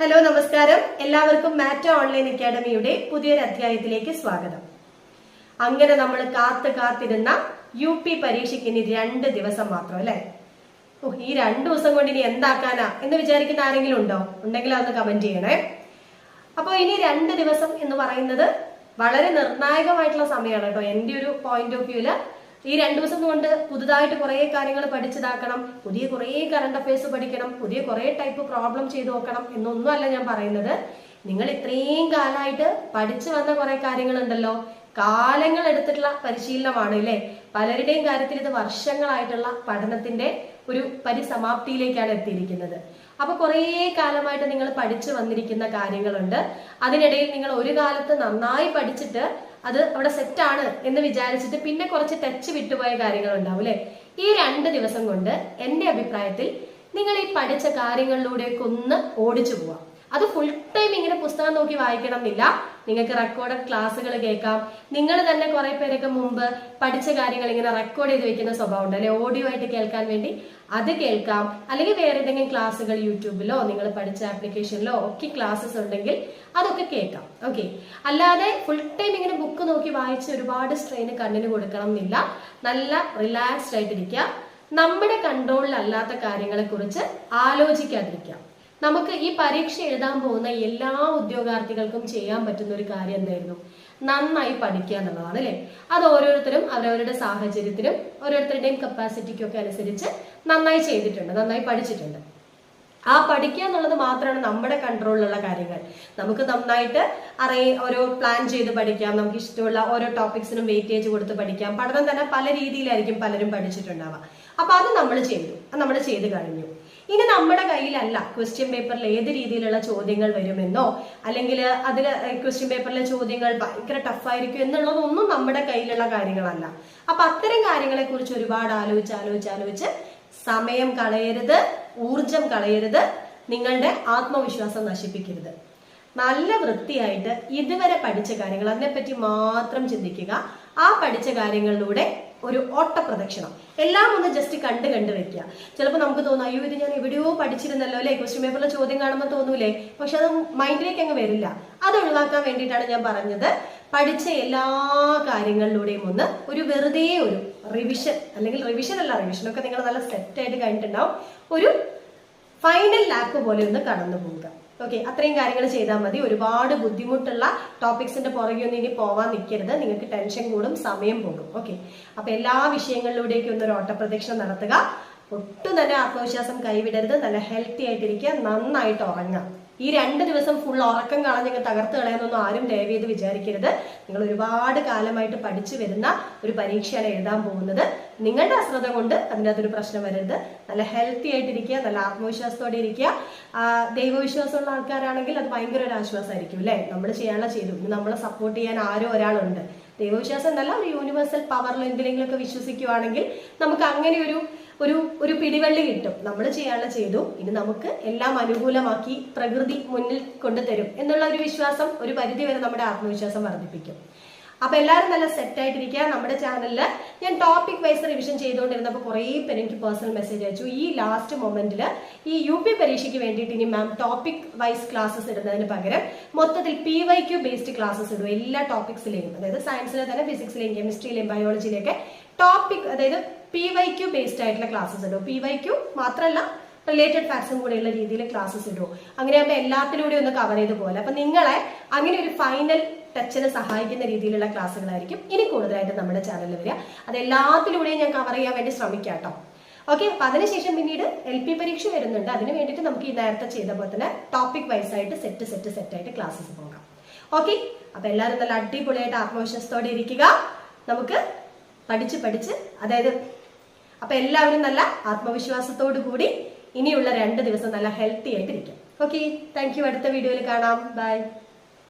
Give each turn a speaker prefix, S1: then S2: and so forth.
S1: Hello നമസ്കാരം. എല്ലാവർക്കും മാറ്റ ഓൺലൈൻ അക്കാഡമിയുടെ പുതിയൊരു അധ്യായത്തിലേക്ക് സ്വാഗതം. അങ്ങനെ നമ്മൾ കാത്ത് കാത്തിരുന്ന യു പി പരീക്ഷയ്ക്ക് ഇനി രണ്ട് ദിവസം മാത്രം അല്ലെ? ഓ ഈ രണ്ടു ദിവസം കൊണ്ട് ഇനി എന്താക്കാനാ എന്ന് വിചാരിക്കുന്ന ആരെങ്കിലും ഉണ്ടോ? ഉണ്ടെങ്കിൽ അതൊന്ന് കമന്റ് ചെയ്യണേ. അപ്പോൾ ഇനി രണ്ട് ദിവസം എന്ന് പറയുന്നത് വളരെ നിർണായകമായിട്ടുള്ള സമയമാണ് കേട്ടോ എന്റെ ഒരു പോയിന്റ് ഓഫ് വ്യൂൽ ഈ രണ്ടു ദിവസം കൊണ്ട് പുതുതായിട്ട് കുറേ കാര്യങ്ങൾ പഠിച്ചതാക്കണം പുതിയ കുറേ കറണ്ട് അഫയേഴ്സ് പഠിക്കണം പുതിയ കുറേ ടൈപ്പ് പ്രോബ്ലം ചെയ്തു നോക്കണം എന്നൊന്നും അല്ല ഞാൻ പറയുന്നത്. നിങ്ങൾ ഇത്രയും കാലമായിട്ട് പഠിച്ചു വന്ന കുറെ കാര്യങ്ങളുണ്ടല്ലോ. കാലങ്ങൾ എടുത്തിട്ടുള്ള പരിശീലനമാണ് അല്ലേ പലരുടെയും കാര്യത്തിൽ ഇത് വർഷങ്ങളായിട്ടുള്ള പഠനത്തിന്റെ ഒരു പരിസമാപ്തിയിലേക്കാണ് എത്തിയിരിക്കുന്നത്. അപ്പൊ കുറേ കാലമായിട്ട് നിങ്ങൾ പഠിച്ചു വന്നിരിക്കുന്ന കാര്യങ്ങളുണ്ട്. അതിനിടയിൽ നിങ്ങൾ ഒരു കാലത്ത് നന്നായി പഠിച്ചിട്ട് അത് അവിടെ സെറ്റാണ് എന്ന് വിചാരിച്ചിട്ട് പിന്നെ കുറച്ച് ടച്ച് വിട്ടുപോയ കാര്യങ്ങൾ ഉണ്ടാവും അല്ലെ? ഈ രണ്ട് ദിവസം കൊണ്ട് എന്റെ അഭിപ്രായത്തിൽ നിങ്ങൾ ഈ പഠിച്ച കാര്യങ്ങളിലൂടെയൊക്കെ ഒന്ന് ഓടിച്ചു പോവാം. അത് ഫുൾ ടൈം ഇങ്ങനെ പുസ്തകം നോക്കി വായിക്കണം എന്നില്ല നിങ്ങൾക്ക് റെക്കോർഡഡ് ക്ലാസ്സുകൾ കേൾക്കാം. നിങ്ങൾ തന്നെ കുറെ പേരൊക്കെ മുമ്പ് പഠിച്ച കാര്യങ്ങൾ ഇങ്ങനെ റെക്കോർഡ് ചെയ്ത് വെക്കുന്ന സ്വഭാവം ഉണ്ട് അല്ലെ? ഓഡിയോ ആയിട്ട് കേൾക്കാൻ വേണ്ടി അത് കേൾക്കാം. അല്ലെങ്കിൽ വേറെ എന്തെങ്കിലും ക്ലാസ്സുകൾ യൂട്യൂബിലോ നിങ്ങൾ പഠിച്ച ആപ്ലിക്കേഷനിലോ ഒക്കെ ക്ലാസ്സസ് ഉണ്ടെങ്കിൽ അതൊക്കെ കേൾക്കാം. ഓക്കെ അല്ലാതെ ഫുൾ ടൈം ഇങ്ങനെ ബുക്ക് നോക്കി വായിച്ച് ഒരുപാട് സ്ട്രെയിൻ കണ്ണിന് കൊടുക്കണം എന്നില്ല നല്ല റിലാക്സ്ഡ് ആയിട്ടിരിക്കുക. നമ്മുടെ കൺട്രോളിൽ അല്ലാത്ത കാര്യങ്ങളെ കുറിച്ച് ആലോചിക്കാതിരിക്കാം നമുക്ക് ഈ പരീക്ഷ എഴുതാൻ പോകുന്ന എല്ലാ ഉദ്യോഗാർത്ഥികൾക്കും ചെയ്യാൻ പറ്റുന്ന ഒരു കാര്യം എന്തായിരുന്നു? നന്നായി പഠിക്കുക എന്നുള്ളതാണ് അല്ലേ? അത് ഓരോരുത്തരും അവരവരുടെ സാഹചര്യത്തിനും ഓരോരുത്തരുടെയും കപ്പാസിറ്റിക്കും ഒക്കെ അനുസരിച്ച് നന്നായി ചെയ്തിട്ടുണ്ട് നന്നായി പഠിച്ചിട്ടുണ്ട്. ആ പഠിക്കുക എന്നുള്ളത് മാത്രമാണ് നമ്മുടെ കൺട്രോളിലുള്ള കാര്യങ്ങൾ. നമുക്ക് നന്നായിട്ട് അറിയ ഓരോ പ്ലാൻ ചെയ്ത് പഠിക്കാം നമുക്ക് ഇഷ്ടമുള്ള ഓരോ ടോപ്പിക്സിനും വെയിറ്റേജ് കൊടുത്ത് പഠിക്കാം. പഠനം തന്നെ പല രീതിയിലായിരിക്കും പലരും പഠിച്ചിട്ടുണ്ടാവുക. അപ്പൊ അത് നമ്മൾ ചെയ്തു. അത് നമ്മൾ ചെയ്ത് കഴിഞ്ഞു. ഇനി നമ്മുടെ കയ്യിലല്ല. ക്വസ്റ്റ്യൻ പേപ്പറിൽ ഏത് രീതിയിലുള്ള ചോദ്യങ്ങൾ വരുമെന്നോ അല്ലെങ്കിൽ അതിൽ ക്വസ്റ്റ്യൻ പേപ്പറിലെ ചോദ്യങ്ങൾ ഭയങ്കര ടഫായിരിക്കും എന്നുള്ളതൊന്നും നമ്മുടെ കയ്യിലുള്ള കാര്യങ്ങളല്ല. അപ്പൊ അത്തരം കാര്യങ്ങളെ കുറിച്ച് ഒരുപാട് ആലോചിച്ച് ആലോചിച്ച് ആലോചിച്ച് സമയം കളയരുത് ഊർജം കളയരുത് നിങ്ങളുടെ ആത്മവിശ്വാസം നശിപ്പിക്കരുത്. നല്ല വൃത്തിയായിട്ട് ഇതുവരെ പഠിച്ച കാര്യങ്ങൾ അതിനെപ്പറ്റി മാത്രം ചിന്തിക്കുക. ആ പഠിച്ച കാര്യങ്ങളിലൂടെ ഒരു ഓട്ടപ്രദക്ഷിണം. എല്ലാം ഒന്ന് ജസ്റ്റ് കണ്ട് കണ്ട് വെക്കുക. ചിലപ്പോൾ നമുക്ക് തോന്നും അയ്യോ ഇത് ഞാൻ എവിടെയോ പഠിച്ചിരുന്നല്ലോ അല്ലേ? ക്വസ്റ്റ്യൻ പേപ്പറിലെ ചോദ്യം കാണുമ്പോൾ തോന്നൂലേ? പക്ഷെ അത് മൈൻഡിലേക്ക് അങ്ങ് വരില്ല. അത് ഒഴിവാക്കാൻ വേണ്ടിയിട്ടാണ് ഞാൻ പറഞ്ഞത്. പഠിച്ച എല്ലാ കാര്യങ്ങളിലൂടെയും ഒന്ന് ഒരു വെറുതെ ഒരു റിവിഷൻ അല്ലെങ്കിൽ റിവിഷൻ അല്ല റിവിഷനൊക്കെ നിങ്ങൾ നല്ല സെറ്റ് ആയിട്ട് കഴിഞ്ഞിട്ടുണ്ടാവും. ഒരു ഫൈനൽ ലാപ്പ് പോലെ ഒന്ന് കടന്നു പോവുക ഓക്കെ അത്രയും കാര്യങ്ങൾ ചെയ്താൽ മതി. ഒരുപാട് ബുദ്ധിമുട്ടുള്ള ടോപ്പിക്സിന്റെ പുറകെ ഒന്നും ഇനി പോവാൻ നിൽക്കരുത്. നിങ്ങൾക്ക് ടെൻഷൻ കൂടും സമയം പോകും. ഓക്കെ അപ്പൊ എല്ലാ വിഷയങ്ങളിലൂടെയൊക്കെ ഒന്ന് ഒരു ഓട്ടപ്രദക്ഷിണം നടത്തുക. ഒട്ടും തന്നെ ആത്മവിശ്വാസം കൈവിടരുത്. നല്ല ഹെൽത്തി ആയിട്ടിരിക്കുക. നന്നായിട്ട് ഉറങ്ങുക. ഈ രണ്ട് ദിവസം ഫുൾ ഉറക്കം കളഞ്ഞ് തകർത്ത് കളയാനൊന്നും ആരും ദയവ് ചെയ്ത് വിചാരിക്കരുത്. നിങ്ങൾ ഒരുപാട് കാലമായിട്ട് പഠിച്ചു വരുന്ന ഒരു പരീക്ഷയാണ് എഴുതാൻ പോകുന്നത്. നിങ്ങളുടെ അശ്രദ്ധ കൊണ്ട് അതിന്റെ അകത്തൊരു പ്രശ്നം വരരുത്. നല്ല ഹെൽത്തി ആയിട്ടിരിക്കുക. നല്ല ആത്മവിശ്വാസത്തോടെ ഇരിക്കുക. ദൈവവിശ്വാസമുള്ള ആൾക്കാരാണെങ്കിൽ അത് ഭയങ്കര ഒരു ആശ്വാസമായിരിക്കും അല്ലേ? നമ്മൾ ചെയ്യാനുള്ള ചെയ്തു. ഇനി നമ്മളെ സപ്പോർട്ട് ചെയ്യാൻ ആരോ ഒരാളുണ്ട്. ദൈവവിശ്വാസം എന്നല്ല ഒരു യൂണിവേഴ്സൽ പവറിൽ എന്തിലെങ്കിലുമൊക്കെ വിശ്വസിക്കുവാണെങ്കിൽ നമുക്ക് അങ്ങനെ ഒരു ഒരു ഒരു പിടിവള്ളി കിട്ടും. നമ്മൾ ചെയ്യാനുള്ള ചെയ്തു. ഇനി നമുക്ക് എല്ലാം അനുകൂലമാക്കി പ്രകൃതി മുന്നിൽ കൊണ്ടുതരും എന്നുള്ള ഒരു വിശ്വാസം ഒരു പരിധി വരെ നമ്മുടെ ആത്മവിശ്വാസം വർദ്ധിപ്പിക്കും. അപ്പൊ എല്ലാവരും നല്ല സെറ്റ് ആയിട്ടിരിക്കുക. നമ്മുടെ ചാനലിൽ ഞാൻ ടോപ്പിക് വൈസ് റിവിഷൻ ചെയ്തുകൊണ്ടിരുന്നപ്പോൾ കുറേ പേര് എനിക്ക് പേഴ്സണൽ മെസ്സേജ് അയച്ചു. ഈ ലാസ്റ്റ് മൊമെന്റിൽ ഈ യു പി പരീക്ഷയ്ക്ക് വേണ്ടിയിട്ട് ഇനി മാം ടോപ്പിക് വൈസ് ക്ലാസ്സസ് ഇടുന്നതിന് പകരം മൊത്തത്തിൽ P Y Q based classes ഇടും. എല്ലാ ടോപ്പിക്സിലെയും അതായത് സയൻസിലെ തന്നെ ഫിസിക്സിലെയും കെമിസ്ട്രിയിലെയും ബയോളജിയിലെയൊക്കെ ടോപ്പിക് അതായത് പി വൈ ക്യു ബേസ്ഡ് ആയിട്ടുള്ള ക്ലാസ്സസ് ഇടും. പി വൈ ക്യു മാത്രമല്ല റിലേറ്റഡ് ഫാക്ട്സും കൂടെയുള്ള രീതിയിൽ ക്ലാസ്സസ് ഇടും. അങ്ങനെയാകുമ്പോൾ എല്ലാത്തിലൂടെ ഒന്ന് കവർ ചെയ്ത് പോലെ അപ്പൊ നിങ്ങളെ അങ്ങനെ ഒരു ഫൈനൽ ടച്ചിന് സഹായിക്കുന്ന രീതിയിലുള്ള ക്ലാസ്സുകളായിരിക്കും ഇനി കൂടുതലായിട്ട് നമ്മുടെ ചാനലിൽ വരിക. അത് എല്ലാത്തിലൂടെയും ഞാൻ കവർ ചെയ്യാൻ വേണ്ടി ശ്രമിക്കാം ഓക്കെ അപ്പൊ അതിനുശേഷം പിന്നീട് എൽ പി പരീക്ഷ വരുന്നുണ്ട്. അതിന് വേണ്ടിയിട്ട് നമുക്ക് ഈ നേരത്തെ ചെയ്ത പോലെ തന്നെ ടോപ്പിക് വൈസ് ആയിട്ട് സെറ്റ് സെറ്റ് സെറ്റ് ആയിട്ട് ക്ലാസ്സസ് പോകാം. ഓക്കെ അപ്പൊ എല്ലാവരും നല്ല അടിപൊളിയായിട്ട് ആത്മവിശ്വാസത്തോടെ ഇരിക്കുക. നമുക്ക് പഠിച്ച് പഠിച്ച് അതായത് അപ്പൊ എല്ലാവരും നല്ല ആത്മവിശ്വാസത്തോടു കൂടി ഇനിയുള്ള രണ്ട് ദിവസം നല്ല ഹെൽത്തി ആയിട്ട് ഇരിക്കാം ഓക്കെ താങ്ക് യു അടുത്ത വീഡിയോയിൽ കാണാം. ബൈ